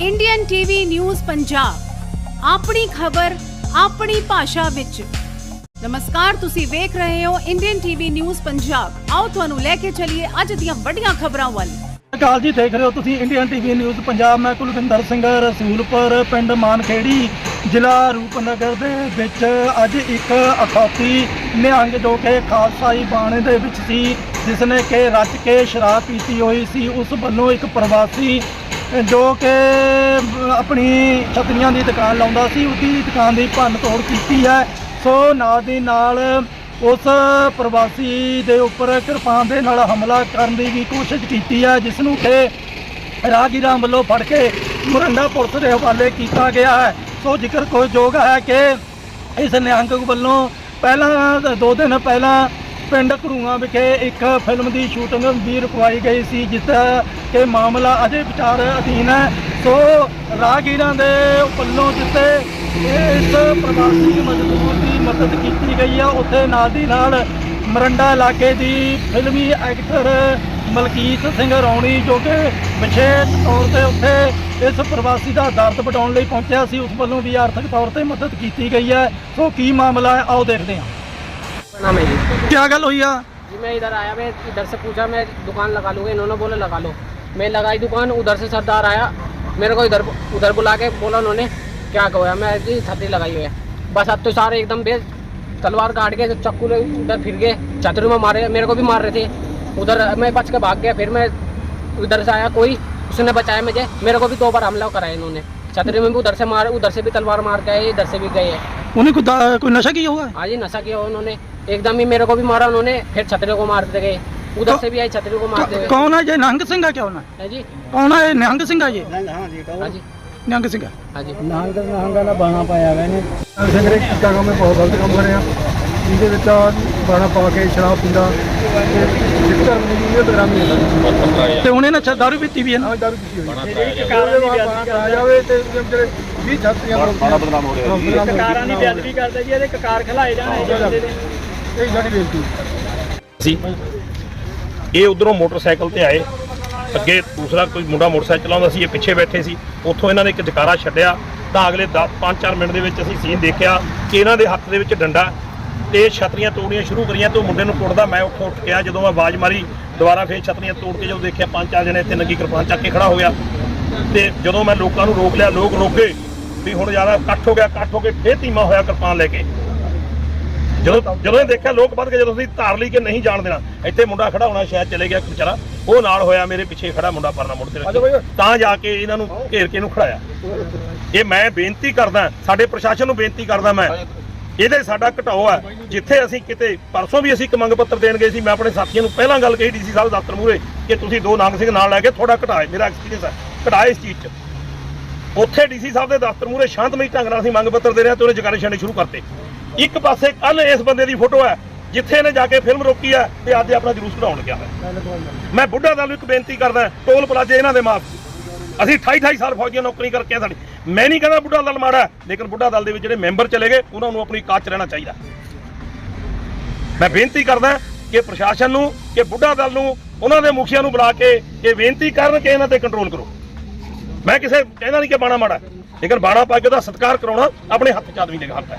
Indian TV news Punjab ਆਪਣੀ ਖਬਰ, ਆਪਣੀ ਭਾਸ਼ਾ ਵਿੱਚ। ਨਮਸਕਾਰ, ਤੁਸੀਂ ਵੇਖ ਰਹੇ ਹੋ ਇੰਡੀਅਨ ਟੀਵੀ ਨਿਊਜ਼ ਪੰਜਾਬ ਆਓ ਤੁਹਾਨੂੰ ਲੈ ਕੇ ਚੱਲੀਏ ਅੱਜ ਦੀਆਂ ਵੱਡੀਆਂ ਖਬਰਾਂ ਵੱਲ। ਅਕਾਲ ਜੀ, ਦੇਖ ਰਹੇ ਹੋ ਤੁਸੀਂ ਇੰਡੀਅਨ ਟੀਵੀ ਨਿਊਜ਼ ਪੰਜਾਬ ਮੈਂ ਕੁਲਵਿੰਦਰ ਸਿੰਘ, ਰਸੂਲਪੁਰ, ਪਿੰਡ ਮਾਨਖੇੜੀ, ਜ਼ਿਲ੍ਹਾ ਰੂਪਨਗਰ ਦੇ ਵਿੱਚ ਅੱਜ ਇੱਕ ਅਖੌਤੀ ਨਿਹੰਗ ਜੋ ਕਿ ਖਾਲਸਾਈ ਬਾਣੇ ਦੇ ਵਿੱਚ ਸੀ ਜਿਸ ਨੇ ਕਿ ਰੱਜ ਕੇ ਸ਼ਰਾਬ ਪੀਤੀ ਹੋਈ ਸੀ, ਉਸ ਵੱਲੋਂ ਇੱਕ ਪ੍ਰਵਾਸੀ ਜੋ ਕਿ ਆਪਣੀ ਛਤਰੀਆਂ ਦੀ ਦੁਕਾਨ ਲਾਉਂਦਾ ਸੀ ਉਹਦੀ ਦੁਕਾਨ ਦੀ ਭੰਨ ਤੋੜ ਕੀਤੀ ਹੈ। ਸੋ ਨਾਲ ਦੀ ਨਾਲ ਉਸ ਪ੍ਰਵਾਸੀ ਦੇ ਉੱਪਰ ਕਿਰਪਾਨ ਦੇ ਨਾਲ ਹਮਲਾ ਕਰਨ ਦੀ ਵੀ ਕੋਸ਼ਿਸ਼ ਕੀਤੀ ਹੈ ਜਿਸ ਨੂੰ ਕਿ ਰਾਹਗੀਰਾਂ ਵੱਲੋਂ ਫੜ ਕੇ ਮੁਰੰਡਾ ਪੁਲਿਸ ਦੇ ਹਵਾਲੇ ਕੀਤਾ ਗਿਆ ਹੈ। ਸੋ ਜ਼ਿਕਰ ਕੋਈ ਯੋਗ ਹੈ ਕਿ ਇਸ ਨਿਹੰਗ ਵੱਲੋਂ ਪਹਿਲਾਂ ਦੋ ਦਿਨ ਪਹਿਲਾਂ ਪਿੰਡ ਘਰੂਆਂ ਵਿਖੇ ਇੱਕ ਫਿਲਮ ਦੀ ਸ਼ੂਟਿੰਗ ਵੀ ਰੁਕਵਾਈ ਗਈ ਸੀ, ਜਿਸ ਕਿ ਮਾਮਲਾ ਅਜੇ ਵਿਚਾਰ ਅਧੀਨ ਹੈ। ਸੋ ਰਾਹਗੀਰਾਂ ਦੇ ਪੱਲੋਂ ਜਿੱਥੇ ਇਸ ਪ੍ਰਵਾਸੀ ਮਜ਼ਦੂਰ ਦੀ ਮਦਦ ਕੀਤੀ ਗਈ ਹੈ ਉੱਥੇ ਨਾਲ ਦੀ ਨਾਲ ਮਰੰਡਾ ਇਲਾਕੇ ਦੀ ਫਿਲਮੀ ਐਕਟਰ ਮਲਕੀਤ ਸਿੰਘ ਰੌਣੀ, ਜੋ ਕਿ ਵਿਸ਼ੇਸ਼ ਤੌਰ ਤੇ ਉੱਥੇ ਇਸ ਪ੍ਰਵਾਸੀ ਦਾ ਦਰਦ ਵਟਾਉਣ ਲਈ ਪਹੁੰਚਿਆ ਸੀ, ਉਸ ਵੱਲੋਂ ਵੀ ਆਰਥਿਕ ਤੌਰ ਤੇ ਮਦਦ ਕੀਤੀ ਗਈ ਹੈ। ਸੋ ਕੀ ਮਾਮਲਾ ਹੈ? ਆਓ ਦੇਖਦੇ ਹਾਂ। जी क्या गल हुई जी मैं इधर आया मैं इधर से पूछा मैं दुकान लगा लूँगा। इन्होंने बोला लगा लो। मैं लगाई दुकान उधर से सरदार आया। मेरे को इधर उधर बुला के बोला उन्होंने क्या कहो मैं जी छतरी लगाई हुई है। बस अब तो सारे एकदम बेच तलवार काट के चक्कू उधर फिर गए। छतरी में मारे मेरे को भी मार रहे थे। उधर मैं बच के भाग गया फिर मैं उधर से आया कोई उसने बचाया मुझे। मेरे को भी दो बार हमला कराया इन्होंने। छतरी में भी उधर से मारे उधर से भी तलवार मार के आए इधर से भी गए। उन्हें कोई नशा किया हुआ हाँ? जी नशा किया हुआ उन्होंने। एकदम ही मेरे को भी मारा उन्होंने फिर छतरी को मारते गए उधर से भी आई छतरी को मारते हुए ਕੌਣ ਹੈ ਜੇ ਨਿਹੰਗ ਸਿੰਘ ਹੈ ਕੌਣ ਹੈ है जी ਕੌਣ ਹੈ ਇਹ ਨਿਹੰਗ ਸਿੰਘ ਹੈ ਜੀ हाँ जी ਨਿਹੰਗ ਸਿੰਘ ਹੈ हाँ जी ਨਿਹੰਗ ਨਿਹੰਗਾਂ ਦਾ ਬਾਣਾ ਪਾਇਆ ਹੋਇਆ ਇਹਨੇ ਸਿੰਘ ਨੇ ਕੀਤਾ ਕੰਮ ਬਹੁਤ ਗਲਤ ਕੰਮ ਕਰਿਆ ਇਹਦੇ ਵਿੱਚ ਬਾਣਾ ਪਾ ਕੇ ਸ਼ਰਾਬ ਪੀਂਦਾ ਤੇ ਸਿੱਖ ਧਰਮ ਦੀ ਇਹ ਪ੍ਰੋਗਰਾਮ ਨਹੀਂ ਹੁੰਦਾ ਤੇ ਉਹਨੇ ਨਾ ਦਾਰੂ ਪੀਤੀ ਵੀ ਹੈ ਨਾ ਦਾਰੂ ਪੀਤੀ ਹੋਈ ਜਿਹੜੀ ਕਾਰਾਂ ਦੀ ਬੇਅਦਬੀ ਕਰਾ ਜਾਵੇ ਤੇ ਜਿਹੜੇ 20 ਛਾਤਰੀਆਂ ਬਾਣਾ ਬਦਨਾਮ ਹੋ ਰਿਹਾ ਜੀ ਕਾਰਾਂ ਦੀ ਬੇਅਦਬੀ ਕਰਦਾ ਜੀ ਇਹਦੇ ਕਕਾਰ ਖਲਾਏ ਜਾਣੇ ਜਾਂਦੇ ਨੇ ਇਹ ਸਾਡੀ ਬੇਨਤੀ ਸੀ ਇਹ ਉਧਰੋਂ ਮੋਟਰਸਾਈਕਲ ਤੇ ਆਏ। ਅੱਗੇ ਦੂਸਰਾ ਕੋਈ ਮੁੰਡਾ ਮੋਟਰਸਾਈਕਲ ਚਲਾਉਂਦਾ ਸੀ, ਇਹ ਪਿੱਛੇ ਬੈਠੇ ਸੀ। ਉੱਥੋਂ ਇਹਨਾਂ ਨੇ ਇੱਕ ਜਕਾਰਾ ਛੱਡਿਆ। ਤਾਂ ਅਗਲੇ 5-4 ਮਿੰਟ ਦੇ ਵਿੱਚ ਅਸੀਂ ਸੀਨ ਦੇਖਿਆ ਕਿ ਇਹਨਾਂ ਦੇ ਹੱਥ ਦੇ ਵਿੱਚ ਡੰਡਾ। ਤੇ ਇਹ ਛਤਰੀਆਂ ਤੋੜਨੀਆਂ ਸ਼ੁਰੂ ਕਰੀਆਂ ਤੇ ਉਹ ਮੁੰਡੇ ਨੂੰ ਕੁੱਟਦਾ ਮੈਂ ਉੱਥੋਂ ਉੱਠ ਗਿਆ ਜਦੋਂ ਮੈਂ ਆਵਾਜ਼ ਮਾਰੀ, ਦੁਬਾਰਾ ਫੇਰ ਛਤਰੀਆਂ ਤੋੜ ਕੇ ਜਦੋਂ ਦੇਖਿਆ ਪੰਜ ਚਾਰ ਜਣੇ ਇੱਥੇ ਨੰਗੀ ਕਿਰਪਾਨ ਚੱਕ ਕੇ ਖੜਾ ਹੋ ਗਿਆ। ਤੇ ਜਦੋਂ ਮੈਂ ਲੋਕਾਂ ਨੂੰ ਰੋਕ ਲਿਆ, ਲੋਕ ਰੋਕੇ ਵੀ ਹੁਣ ਜ਼ਿਆਦਾ ਇਕੱਠ ਹੋ ਗਿਆ, ਇਕੱਠ ਹੋ ਕੇ ਫੇਰ ਧੀਮਾ ਹੋਇਆ ਕਿਰਪਾਨ ਲੈ ਕੇ। ਜਦੋਂ ਜਦੋਂ ਇਹ ਦੇਖਿਆ ਲੋਕ ਵੱਧ ਕੇ ਜਦੋਂ ਅਸੀਂ ਧਾਰ ਲਈ ਕਿ ਨਹੀਂ ਜਾਣ ਦੇਣਾ ਇੱਥੇ ਮੁੰਡਾ ਖੜਾ ਹੋਣਾ ਸ਼ਾਇਦ ਚਲੇ ਗਿਆ ਵਿਚਾਰਾ ਉਹ ਨਾਲ ਹੋਇਆ ਮੇਰੇ ਪਿੱਛੇ ਖੜਾ ਮੁੰਡਾ ਪਰਨਾ ਮੁੜ ਤੇ। ਤਾਂ ਜਾ ਕੇ ਇਹਨਾਂ ਨੂੰ ਘੇਰ ਕੇ ਇਹਨੂੰ ਖੜਾਇਆ। ਇਹ ਮੈਂ ਬੇਨਤੀ ਕਰਦਾ ਸਾਡੇ ਪ੍ਰਸ਼ਾਸਨ ਨੂੰ ਬੇਨਤੀ ਕਰਦਾ ਮੈਂ ਇਹਦੇ ਸਾਡਾ ਘਟਾਓ ਹੈ। ਜਿੱਥੇ ਅਸੀਂ ਕਿਤੇ ਪਰਸੋਂ ਵੀ ਅਸੀਂ ਇੱਕ ਮੰਗ ਪੱਤਰ ਦੇਣ ਗਏ ਸੀ ਮੈਂ ਆਪਣੇ ਸਾਥੀਆਂ ਨੂੰ ਪਹਿਲਾਂ ਗੱਲ ਕਹੀ ਡੀਸੀ ਸਾਹਿਬ ਦਫ਼ਤਰ ਮੂਹਰੇ ਕਿ ਤੁਸੀਂ ਦੋ ਨਾਂਗ ਸਿੰਘ ਨਾਲ ਲੈ ਕੇ ਥੋੜਾ ਘਟਾਏ ਮੇਰਾ ਐਕਸਪੀਰੀਅੰਸ ਹੈ ਘਟਾਏ ਇਸ ਚੀਜ਼ 'ਚ। ਉੱਥੇ ਡੀਸੀ ਸਾਹਿਬ ਦੇ ਦਫ਼ਤਰ ਮੂਹਰੇ ਸ਼ਾਂਤਮਈ ਢੰਗ ਨਾਲ ਅਸੀਂ ਮੰਗ ਪੱਤਰ ਦੇ ਰਹੇ ਹਾਂ ਤੇ ਉਹਨੇ ਜਗਾਰੇ ਛੱਡਣੇ ਸ਼ੁਰੂ ਕਰਤੇ। ਇੱਕ ਪਾਸੇ ਕੱਲ ਇਸ ਬੰਦੇ ਦੀ ਫੋਟੋ ਹੈ, ਜਿੱਥੇ ਇਹਨੇ ਜਾ ਕੇ ਫਿਲਮ ਰੋਕੀ ਹੈ ਤੇ ਅੱਜ ਆਪਣਾ ਜਲੂਸ ਕਢਾਉਣ ਗਿਆ ਹੈ। ਮੈਂ ਬੁੱਢਾ ਦਲ ਨੂੰ ਇੱਕ ਬੇਨਤੀ ਕਰਦਾ ਟੋਲ ਪਲਾਜੇ ਇਹਨਾਂ ਦੇ ਮਾਫ ਅਸੀਂ 28 28 ਸਾਲ ਫੌਜੀਆਂ ਨੌਕਰੀ ਕਰਕੇ ਸਾਡੀ। ਮੈਂ ਨਹੀਂ ਕਹਿੰਦਾ ਬੁੱਢਾ ਦਲ ਮਾੜਾ ਲੇਕਿਨ ਬੁੱਢਾ ਦਲ ਦੇ ਵਿੱਚ ਜਿਹੜੇ ਮੈਂਬਰ ਚਲੇ ਗਏ, ਉਹਨਾਂ ਨੂੰ ਆਪਣੀ ਕਾਚ ਰਹਿਣਾ ਚਾਹੀਦਾ ਮੈਂ ਬੇਨਤੀ ਕਰਦਾ ਕਿ ਪ੍ਰਸ਼ਾਸਨ ਨੂੰ, ਕਿ ਬੁੱਢਾ ਦਲ ਨੂੰ, ਉਹਨਾਂ ਦੇ ਮੁਖੀਆਂ ਨੂੰ ਬੁਲਾ ਕੇ ਇਹ ਬੇਨਤੀ ਕਰਨ ਕਿ ਇਹਨਾਂ ਤੇ ਕੰਟਰੋਲ ਕਰੋ। ਮੈਂ ਕਿਸੇ, ਕਹਿੰਦਾ ਨਹੀਂ ਕਿ ਬਾਣਾ ਮਾੜਾ ਲੇਕਿਨ ਬਾਣਾ ਪਾ ਕੇ ਉਹਦਾ ਸਤਿਕਾਰ ਕਰਾਉਣਾ ਆਪਣੇ ਹੱਥ ਚ ਆਦਮੀ ਦੇ ਹੱਥ ਹੈ।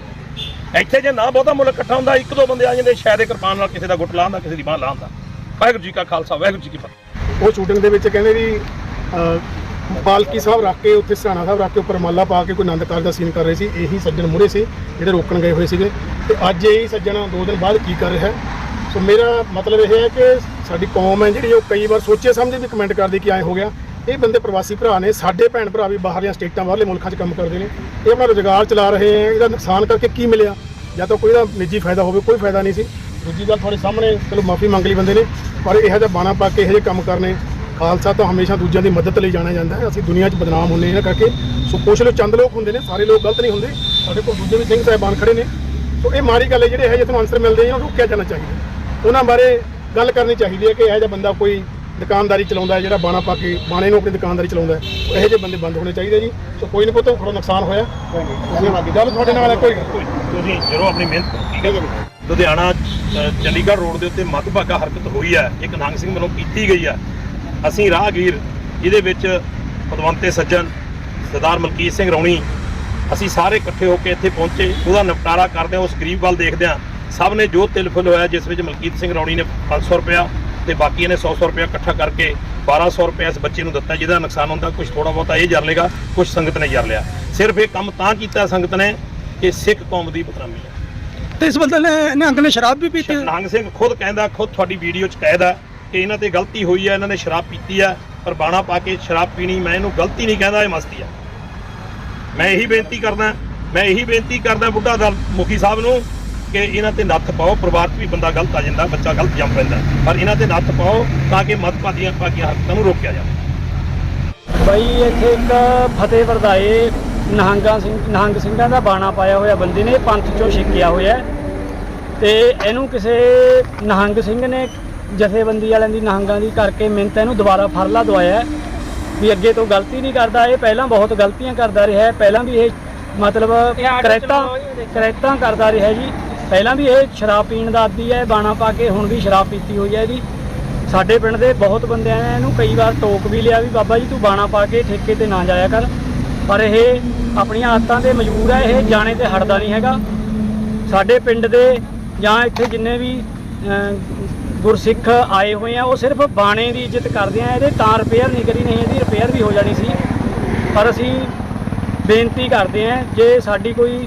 ਇੱਥੇ ਜੇ ਨਾ ਬਹੁਤਾ ਮੁੱਲ ਇਕੱਠਾ ਹੁੰਦਾ, ਇੱਕ ਦੋ ਬੰਦੇ ਆ ਜਾਂਦੇ, ਸ਼ਾਇਦ ਇਹ ਕਿਰਪਾਨ ਨਾਲ ਕਿਸੇ ਦਾ ਗੁੱਟ ਲਾਉਂਦਾ, ਕਿਸੇ ਦੀ ਬਾਹ ਲਾਉਂਦਾ। ਵਾਹਿਗੁਰੂ ਜੀ ਕਾ ਖਾਲਸਾ, ਵਾਹਿਗੁਰੂ ਜੀ ਕੀ ਫਤਿਹ। ਉਹ ਸ਼ੂਟਿੰਗ ਦੇ ਵਿੱਚ ਕਹਿੰਦੇ ਵੀ ਪਾਲਕੀ ਸਾਹਿਬ ਰੱਖ ਕੇ ਉੱਥੇ ਸਰਾਣਾ ਸਾਹਿਬ ਰੱਖ ਕੇ ਉੱਪਰ ਮਾਲਾ ਪਾ ਕੇ ਕੋਈ ਆਨੰਦ ਕਾਰਜ ਦਾ ਸੀਨ ਕਰ ਰਹੇ ਸੀ, ਇਹੀ ਸੱਜਣ ਮੁਰੇ ਸੀ, ਜਿਹੜੇ ਰੋਕਣ ਗਏ ਹੋਏ ਸੀਗੇ। ਤੇ ਅੱਜ ਇਹੀ ਸੱਜਣ ਦੋ ਦਿਨ ਬਾਅਦ ਕੀ ਕਰ ਰਿਹਾ ਸੋ ਮੇਰਾ ਮਤਲਬ ਇਹ ਹੈ ਕਿ ਸਾਡੀ ਕੌਮ ਹੈ ਜਿਹੜੀ, ਉਹ ਕਈ ਵਾਰ ਸੋਚੇ ਸਮਝੇ ਵੀ ਕਮੈਂਟ ਕਰਦੀ ਕਿ ਐ ਹੋ ਗਿਆ। ਇਹ ਬੰਦੇ ਪ੍ਰਵਾਸੀ ਭਰਾ ਨੇ, ਸਾਡੇ ਭੈਣ ਭਰਾ ਵੀ ਬਾਹਰਲੀਆਂ ਸਟੇਟਾਂ, ਬਾਹਰਲੇ ਮੁਲਕਾਂ 'ਚ ਕੰਮ ਕਰਦੇ ਨੇ। ਇਹ ਆਪਣਾ ਰੋਜ਼ਗਾਰ ਚਲਾ ਰਹੇ ਹੈ ਇਹਦਾ ਨੁਕਸਾਨ ਕਰਕੇ ਕੀ ਮਿਲਿਆ? ਜਾਂ ਤਾਂ ਕੋਈ ਦਾ ਨਿੱਜੀ ਫਾਇਦਾ ਹੋਵੇ, ਕੋਈ ਫਾਇਦਾ ਨਹੀਂ ਸੀ। ਦੂਜੀ ਗੱਲ ਤੁਹਾਡੇ ਸਾਹਮਣੇ, ਚਲੋ ਮਾਫੀ ਮੰਗ ਲਈ ਬੰਦੇ ਨੇ, ਪਰ ਇਹੋ ਜਿਹਾ ਬਾਣਾ ਪਾ ਕੇ ਇਹੋ ਜਿਹੇ ਕੰਮ ਕਰਨੇ, ਖਾਲਸਾ ਤਾਂ ਹਮੇਸ਼ਾ ਦੂਜਿਆਂ ਦੀ ਮਦਦ ਲਈ ਜਾਣਿਆ ਜਾਂਦਾ ਹੈ। ਅਸੀਂ ਦੁਨੀਆ 'ਚ ਬਦਨਾਮ ਹੁੰਦੇ ਇਹਨਾਂ ਕਰਕੇ ਸੋ ਕੁਛ ਲੋਕ ਚੰਦ ਲੋਕ ਹੁੰਦੇ ਨੇ, ਸਾਰੇ ਲੋਕ ਗਲਤ ਨਹੀਂ ਹੁੰਦੇ। ਸਾਡੇ ਕੋਲ ਦੂਜੇ ਵੀ ਸਿੰਘ ਸਾਹਿਬਾਨ ਖੜੇ ਨੇ। ਸੋ ਇਹ ਮਾੜੀ ਗੱਲ ਹੈ, ਜਿਹੜੇ ਇਹ ਜਿਹੇ ਤੁਹਾਨੂੰ ਆਨਸਰ ਮਿਲਦੇ ਨੇ ਉਹਨੂੰ ਰੋਕਿਆ ਜਾਣਾ ਚਾਹੀਦਾ ਉਹਨਾਂ ਬਾਰੇ ਗੱਲ ਕਰਨੀ ਚਾਹੀਦੀ ਹੈ ਕਿ ਇਹੋ ਜਿਹਾ ਬੰਦਾ ਕੋਈ ਦੁਕਾਨਦਾਰੀ ਚਲਾਉਂਦਾ ਹੈ ਜਿਹੜਾ ਬਾਣਾ ਪਾ ਕੇ ਬਾਣੇ ਨੂੰ ਆਪਣੀ ਦੁਕਾਨਦਾਰੀ ਚਲਾਉਂਦਾ ਹੈ। ਸੋ ਇਹੋ ਜਿਹੇ ਬੰਦੇ ਬੰਦ ਹੋਣੇ ਚਾਹੀਦੇ ਜੀ। ਸੋ ਕੋਈ ਨਹੀਂ ਪੁੱਤ ਥੋੜਾ ਨੁਕਸਾਨ ਹੋਇਆ। ਗੱਲ ਤੁਹਾਡੇ ਨਾਲ ਹੈ ਕੋਈ ਤੁਸੀਂ ਜਰੂਰ ਆਪਣੀ ਮਿਹਨਤ ਠੀਕ ਹੈ ਜੀ। ਲੁਧਿਆਣਾ ਚੰਡੀਗੜ੍ਹ ਰੋਡ ਦੇ ਉੱਤੇ ਮੱਧਭਾਗਾ ਹਰਕਤ ਹੋਈ ਹੈ। ਇੱਕ ਨੰਗ ਸਿੰਘ ਵੱਲੋਂ ਕੀਤੀ ਗਈ ਹੈ। ਅਸੀਂ ਰਾਹਗੀਰ ਇਹਦੇ ਵਿੱਚ ਪਦਵੰਤੇ ਸੱਜਣ ਸਰਦਾਰ ਮਲਕੀਤ ਸਿੰਘ ਰੌਣੀ ਅਸੀਂ ਸਾਰੇ ਇਕੱਠੇ ਹੋ ਕੇ ਇੱਥੇ ਪਹੁੰਚੇ। ਉਹਦਾ ਨਿਪਟਾਰਾ ਕਰਦੇ ਹਾਂ ਉਸ ਗਰੀਬ ਵੱਲ ਦੇਖਦੇ ਹਾਂ। ਸਭ ਨੇ ਜੋ ਤਿਲਫੁਲ ਹੋਇਆ ਜਿਸ ਵਿੱਚ ਮਲਕੀਤ ਸਿੰਘ ਰੌਣੀ ਨੇ 500 ਰੁਪਇਆ ਤੇ ਬਾਕੀ ਨੇ 100 100 ਰੁਪਇਆ ਇਕੱਠਾ ਕਰਕੇ 1200 ਰੁਪਇਆ ਇਸ ਬੱਚੇ ਨੂੰ ਦਿੱਤਾ ਜਿਹਦਾ ਨੁਕਸਾਨ ਹੁੰਦਾ ਕੁਝ ਥੋੜਾ ਬਹੁਤਾ ਇਹ ਜਰ ਲੇਗਾ ਕੁਝ ਸੰਗਤ ਨੇ ਜਰ ਲਿਆ। ਸਿਰਫ ਇਹ ਕੰਮ ਤਾਂ ਕੀਤਾ ਸੰਗਤ ਨੇ ਕਿ ਸਿੱਖ ਕੌਮ ਦੀ ਬਦਨਾਮੀ ਹੈ। ਤੇ ਇਸ ਬੰਦੇ ਨੇ ਇਹਨੇ ਅੰਕਲ ਨੇ ਸ਼ਰਾਬ ਵੀ ਪੀਤੀ ਨਹੰਗ ਸਿੰਘ ਖੁਦ ਕਹਿੰਦਾ ਖੁਦ ਤੁਹਾਡੀ ਵੀਡੀਓ 'ਚ ਕਹਿਦਾ ਕਿ ਇਹਨਾਂ ਤੇ ਗਲਤੀ ਹੋਈ ਹੈ ਇਹਨਾਂ ਨੇ ਸ਼ਰਾਬ ਪੀਤੀ ਹੈ ਪਰ ਬਾਣਾ ਪਾ ਕੇ ਸ਼ਰਾਬ ਪੀਣੀ ਮੈਂ ਇਹਨੂੰ ਗਲਤੀ ਨਹੀਂ ਕਹਿੰਦਾ ਇਹ ਮਸਤੀ ਹੈ ਮੈਂ ਇਹੀ ਬੇਨਤੀ ਕਰਦਾ ਮੈਂ ਇਹੀ ਬੇਨਤੀ ਕਰਦਾ ਬੁੱਢਾ ਦਲ ਮੁਖੀ ਸਾਹਿਬ ਨੂੰ ਕਿ ਇਹਨਾਂ ਤੇ ਨੱਥ ਪਾਓ ਪਰਿਵਾਰ 'ਚ ਵੀ ਬੰਦਾ ਗਲਤ ਆ ਜਾਂਦਾ ਬੱਚਾ ਗਲਤ ਜੰਮ ਪੈਂਦਾ। ਪਰ ਇਹਨਾਂ ਤੇ ਨੱਥ ਪਾਓ ਤਾਂ ਕਿ ਮਤਪਾਦੀਆਂ ਭਾਗੀਆਂ ਹਰਕਤਾਂ ਨੂੰ ਰੋਕਿਆ ਜਾਵੇ। ਬਾਈ ਇੱਥੇ ਇੱਕ ਫਤਿਹ ਵਰਦਾਏ ਨਹੰਗਾ ਸਿੰਘ ਨਹੰਗ ਸਿੰਘਾਂ ਦਾ ਬਾਣਾ ਪਾਇਆ ਹੋਇਆ ਬੰਦੇ ਨੇ ਪੰਥ ਚੋਂ ਛਿੱਕਿਆ ਹੋਇਆ ਤੇ ਇਹਨੂੰ ਕਿਸੇ ਨਹੰਗ ਸਿੰਘ ਨੇ ਜਥੇਬੰਦੀ ਵਾਲਿਆਂ ਦੀ ਨਹੰਗਾਂ ਦੀ ਕਰਕੇ ਮਿੰਤ ਇਹਨੂੰ ਦੁਬਾਰਾ ਫਰਲਾ ਦਵਾਇਆ ਵੀ ਅੱਗੇ ਤੋਂ ਗਲਤੀ ਨਹੀਂ ਕਰਦਾ। ਇਹ ਪਹਿਲਾਂ ਬਹੁਤ ਗਲਤੀਆਂ ਕਰਦਾ ਰਿਹਾ ਹੈ। ਪਹਿਲਾਂ ਵੀ ਇਹ ਮਤਲਬ ਕਰੈਤਾਂ ਕਰੈਤਾਂ ਕਰਦਾ ਰਿਹਾ ਜੀ। ਪਹਿਲਾਂ ਵੀ ਇਹ ਸ਼ਰਾਬ ਪੀਣ ਦਾ ਆਦੀ ਹੈ, ਬਾਣਾ ਪਾ ਕੇ ਹੁਣ ਵੀ ਸ਼ਰਾਬ ਪੀਤੀ ਹੋਈ ਹੈ ਇਹਦੀ। ਸਾਡੇ ਪਿੰਡ ਦੇ ਬਹੁਤ ਬੰਦਿਆਂ ਨੇ ਇਹਨੂੰ, ਕਈ ਵਾਰ ਟੋਕ ਵੀ ਲਿਆ ਵੀ, ਬਾਬਾ ਜੀ ਤੂੰ ਬਾਣਾ ਪਾ ਕੇ ਠੇਕੇ ਤੇ ਨਾ ਜਾਇਆ ਕਰ। ਪਰ ਇਹ ਆਪਣੀਆਂ ਆਦਤਾਂ ਤੇ ਮਜਬੂਰ ਹੈ, ਇਹ ਜਾਣੇ ਤੇ ਹਟਦਾ ਨਹੀਂ ਹੈਗਾ। ਸਾਡੇ ਪਿੰਡ ਦੇ ਜਾਂ ਇੱਥੇ ਜਿੰਨੇ ਵੀ ਗੁਰਸਿੱਖ ਆਏ ਹੋਏ ਆ, ਉਹ ਸਿਰਫ ਬਾਣੇ ਦੀ ਇੱਜ਼ਤ ਕਰਦੇ ਆ, ਇਹਦੇ ਤਾਂ ਰਿਪੇਅਰ ਨਹੀਂ ਕਰੀ, ਨਹੀਂ ਇਹਦੀ ਰਿਪੇਅਰ ਵੀ ਹੋ ਜਾਣੀ ਸੀ। ਪਰ ਅਸੀਂ ਬੇਨਤੀ ਕਰਦੇ ਆ, ਜੇ ਸਾਡੀ ਕੋਈ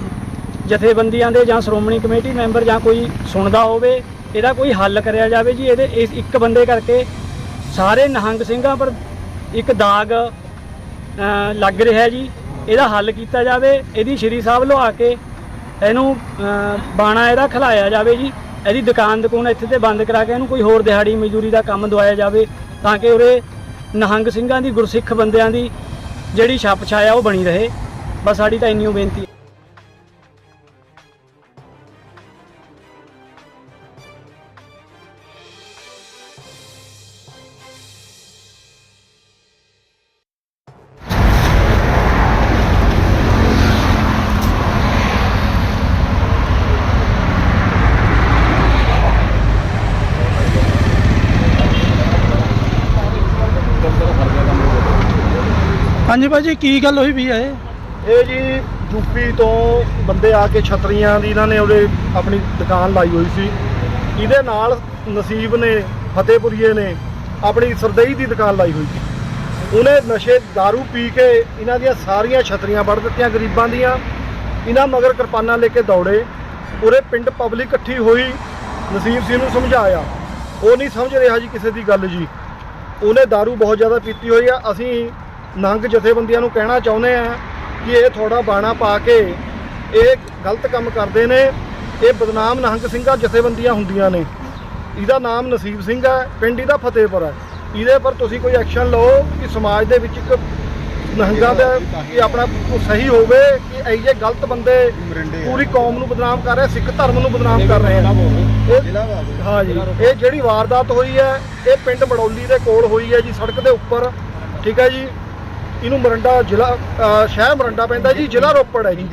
ਜਥੇਬੰਦੀਆਂ ਦੇ ਜਾਂ ਸ਼੍ਰੋਮਣੀ ਕਮੇਟੀ ਮੈਂਬਰ ਜਾਂ ਕੋਈ ਸੁਣਦਾ ਹੋਵੇ, ਇਹਦਾ ਕੋਈ ਹੱਲ ਕਰਿਆ ਜਾਵੇ ਜੀ। ਇਹਦੇ ਇਸ ਇੱਕ ਬੰਦੇ ਕਰਕੇ ਸਾਰੇ ਨਹੰਗ ਸਿੰਘਾਂ ਪਰ ਇੱਕ ਦਾਗ ਲੱਗ ਰਿਹਾ ਜੀ। ਇਹਦਾ ਹੱਲ ਕੀਤਾ ਜਾਵੇ। ਇਹਦੀ ਸ਼੍ਰੀ ਸਾਹਿਬ ਲਵਾ ਕੇ ਇਹਨੂੰ ਬਾਣਾ ਇਹਦਾ ਖਿਲਾਇਆ ਜਾਵੇ ਜੀ। ਇਹਦੀ ਦੁਕਾਨ ਦੁਕਾਨ ਇੱਥੇ ਤੇ ਬੰਦ ਕਰਾ ਕੇ ਇਹਨੂੰ ਕੋਈ ਹੋਰ ਦਿਹਾੜੀ ਮਜ਼ਦੂਰੀ ਦਾ ਕੰਮ ਦਵਾਇਆ ਜਾਵੇ ਤਾਂ ਕਿ ਉਰੇ ਨਹੰਗ ਸਿੰਘਾਂ ਦੀ ਗੁਰਸਿੱਖ ਬੰਦਿਆਂ ਦੀ ਜਿਹੜੀ ਛੱਪ ਛਾਇਆ ਉਹ ਬਣੀ ਰਹੇ। ਬਸ ਸਾਡੀ ਤਾਂ ਇੰਨੀ ਓ ਬੇਨਤੀ ਹੈ। ਹਾਂਜੀ ਭਾਜੀ ਕੀ ਗੱਲ ਹੋਈ ਵੀ ਹੈ ਇਹ? ਇਹ ਜੀ ਯੂਪੀ ਤੋਂ ਬੰਦੇ ਆ ਕੇ ਛਤਰੀਆਂ ਦੀ ਇਹਨਾਂ ਨੇ ਉਹਦੇ ਆਪਣੀ ਦੁਕਾਨ ਲਾਈ ਹੋਈ ਸੀ ਇਹਦੇ ਨਾਲ ਨਸੀਬ ਨੇ ਫਤਿਹਪੁਰੀਏ ਨੇ ਆਪਣੀ ਸਰਦਈ ਦੀ ਦੁਕਾਨ ਲਾਈ ਹੋਈ ਸੀ ਉਹਨੇ ਨਸ਼ੇ दारू ਪੀ ਕੇ ਇਹਨਾਂ ਦੀਆਂ ਸਾਰੀਆਂ ਛਤਰੀਆਂ ਵੜ ਦਿੱਤੀਆਂ ਗਰੀਬਾਂ ਦੀਆਂ ਇਹਨਾਂ ਮਗਰ ਕਿਰਪਾਨਾਂ ਲੈ ਕੇ ਦੌੜੇ ਉਰੇ ਪਿੰਡ ਪਬਲਿਕ ਇਕੱਠੀ ਹੋਈ ਨਸੀਬ ਸਿੰਘ ਨੂੰ ਸਮਝਾਇਆ ਉਹ ਨਹੀਂ ਸਮਝ ਰਿਹਾ ਜੀ ਕਿਸੇ ਦੀ ਗੱਲ ਜੀ ਉਹਨੇ दारू ਬਹੁਤ ਜ਼ਿਆਦਾ ਪੀਤੀ ਹੋਈ ਆ ਅਸੀਂ ਨੰਗ ਜਥੇਬੰਦੀਆਂ ਨੂੰ ਕਹਿਣਾ ਚਾਹੁੰਦੇ ਆ ਕਿ ਇਹ ਥੋੜਾ ਬਾਣਾ ਪਾ ਕੇ ਇਹ ਗਲਤ ਕੰਮ ਕਰਦੇ ਨੇ। ਇਹ ਬਦਨਾਮ ਨਹੰਗ ਸਿੰਘਾਂ ਜਥੇਬੰਦੀਆਂ ਹੁੰਦੀਆਂ ਨੇ। ਇਹਦਾ ਨਾਮ ਨਸੀਬ ਸਿੰਘ ਹੈ ਪਿੰਡ ਇਹਦਾ ਫਤਿਹਪੁਰ ਹੈ ਇਹਦੇ ਪਰ ਤੁਸੀਂ ਕੋਈ ਐਕਸ਼ਨ ਲਓ ਕਿ ਸਮਾਜ ਦੇ ਵਿੱਚ ਇੱਕ ਨਹੰਗਾ ਦਾ ਕਿ ਆਪਣਾ ਸਹੀ ਹੋਵੇ ਕਿ ਇਹ ਜੇ ਗਲਤ ਬੰਦੇ ਪੂਰੀ ਕੌਮ ਨੂੰ ਬਦਨਾਮ ਕਰ ਰਹੇ ਸਿੱਖ ਧਰਮ ਨੂੰ ਬਦਨਾਮ ਕਰ ਰਹੇ ਆ। ਇਹ ਹਾਂ ਜੀ, ਇਹ ਜਿਹੜੀ ਵਾਰਦਾਤ ਹੋਈ ਹੈ, ਇਹ ਪਿੰਡ ਮੜੌਲੀ ਦੇ ਕੋਲ ਹੋਈ ਹੈ ਜੀ, ਸੜਕ ਦੇ ਉੱਪਰ। ਠੀਕ ਹੈ ਜੀ ਇਹਨੂੰ ਮਰੰਡਾ ਜ਼ਿਲ੍ਹਾ ਅ, ਸ਼ਹਿਰ ਮਰੰਡਾ ਪੈਂਦਾ ਜੀ ਜ਼ਿਲ੍ਹਾ ਰੋਪੜ ਹੈ ਜੀ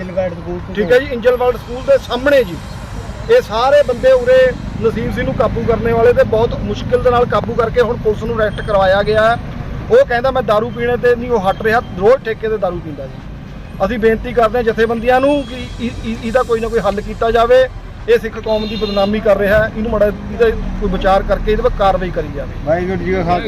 ਠੀਕ ਹੈ ਜੀ ਇੰਜਲਵਰਡ ਸਕੂਲ ਦੇ ਸਾਹਮਣੇ ਜੀ ਇਹ ਸਾਰੇ ਬੰਦੇ ਉਰੇ ਨਸੀਬ ਸਿੰਘ ਨੂੰ ਕਾਬੂ ਕਰਨੇ ਵਾਲੇ ਤੇ ਬਹੁਤ ਮੁਸ਼ਕਿਲ ਦੇ ਨਾਲ ਕਾਬੂ ਕਰਕੇ ਹੁਣ ਪੁਲਿਸ ਨੂੰ ਅਰੈਸਟ ਕਰਵਾਇਆ ਗਿਆ ਹੈ ਉਹ ਕਹਿੰਦਾ ਮੈਂ दारू ਪੀਣੇ ਤੇ ਨਹੀਂ ਉਹ ਹਟ ਰਿਹਾ ਰੋਜ਼ ਠੇਕੇ ਤੇ दारू ਪੀਂਦਾ ਜੀ ਅਸੀਂ ਬੇਨਤੀ ਕਰਦੇ ਹਾਂ ਜਥੇਬੰਦੀਆਂ ਨੂੰ ਕਿ ਇ- ਇ- ਇਹਦਾ ਕੋਈ ਨਾ ਕੋਈ ਹੱਲ ਕੀਤਾ ਜਾਵੇ ਇਹ ਸਿੱਖ ਕੌਮ ਦੀ ਬਦਨਾਮੀ ਕਰ ਰਿਹਾ ਹੈ ਇਹਨੂੰ ਮੜਾ ਇਹਦਾ ਕੋਈ ਵਿਚਾਰ ਕਰਕੇ ਇਹਦੇ 'ਤੇ ਕਾਰਵਾਈ ਕਰੀ ਜਾਵੇ ਵਾਹਿਗੁਰੂ ਜੀ ਕਾ ਖਾਲਸਾ